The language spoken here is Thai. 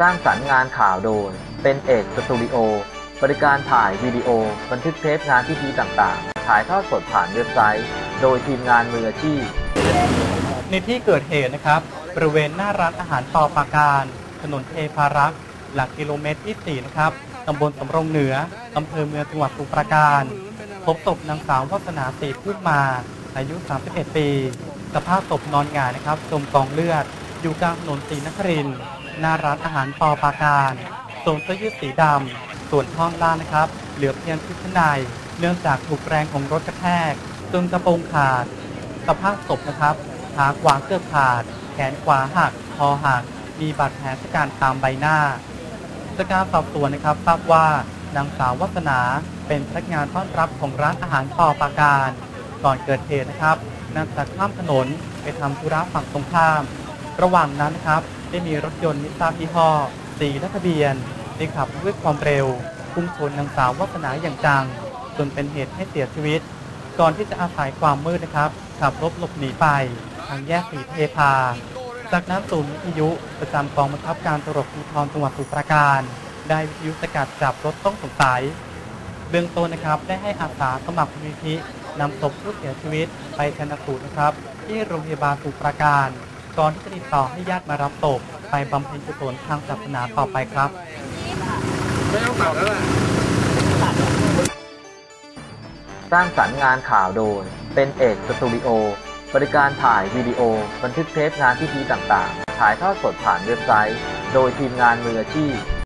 สร้างสรรค์งานข่าวโดย เป็นเอกสตูดิโอ บริการถ่ายวิดีโอ บันทึกเทปงานพิธีต่างๆ ถ่ายทอดสดผ่านเว็บไซต์ โดยทีมงานมืออาชีพ ในที่เกิดเหตุนะครับ บริเวณหน้าร้านอาหารปอปาการ ถนนเทพารักษ์ หลักกิโลเมตรที่ 4 นะครับ ตำบลสำรงเหนือ อำเภอเมืองจังหวัดสมุพรปราการ พบศพนางสาววัฒนาสีพุ่มมา อายุ 31 ปี สภาพศพนอนหงายนะครับ จมกองเลือด อยู่กลางถนนศรีนครินทร์ หน้าร้านอาหารปอปาการสวมเสื้อยืดสีดำ ส่วนท่อนล่างนะครับ เหลือเพียงชุดชั้นใน เนื่องจากถูกแรงของรถกระแทกจนกระโปรงขาด สภาพศพนะครับ ขาขวาเกือบขาด แขนขวาหัก คอหัก มีบาดแผลชะกันตามใบหน้าจากการสอบสวนนะครับทราบว่านางสาววัฒนาเป็นพนักงานต้อนรับของร้านอาหารปอปาการ ก่อนเกิดเหตุนะครับนางจากข้ามถนนไปทำธุระฝั่งตรงข้าม ระหว่างนั้นครับ ได้มีรถยนต์นิสสันยี่ห้อสีและทะเบียนได้ขับด้วยความเร็วพุ่งชนนางสาววัฒนาอย่างจังจนเป็นเหตุให้เสียชีวิต ก่อนที่จะอาศัยความมืดนะครับ ขับรถหลบหนีไป ทางแยกสีเทพา จากนั้นศูนย์วิทยุประจำกองบังคับการตำรวจภูธรจังหวัดสมุพรปราการ ได้วิทยุสกัดจับรถต้องสงสัยเบื้องต้นนะครับได้ให้อาสาสมัครมูลนิธินำศพผู้เสียชีวิตไปชันสูตรนะครับ ที่โรงพยาบาลสมุพรปราการ ก่อนที่จะติดต่อให้ญาติมารับศพไปบำเพ็ญกุศลทางศาสนาต่อไปครับสร้างสรรค์งานข่าวโดย เป็นเอกสตูดิโอ บริการถ่ายวิดีโอ บันทึกเทปงานพิธีต่างๆ ถ่ายทอดสดผ่านเว็บไซต์ โดยทีมงานมืออาชีพ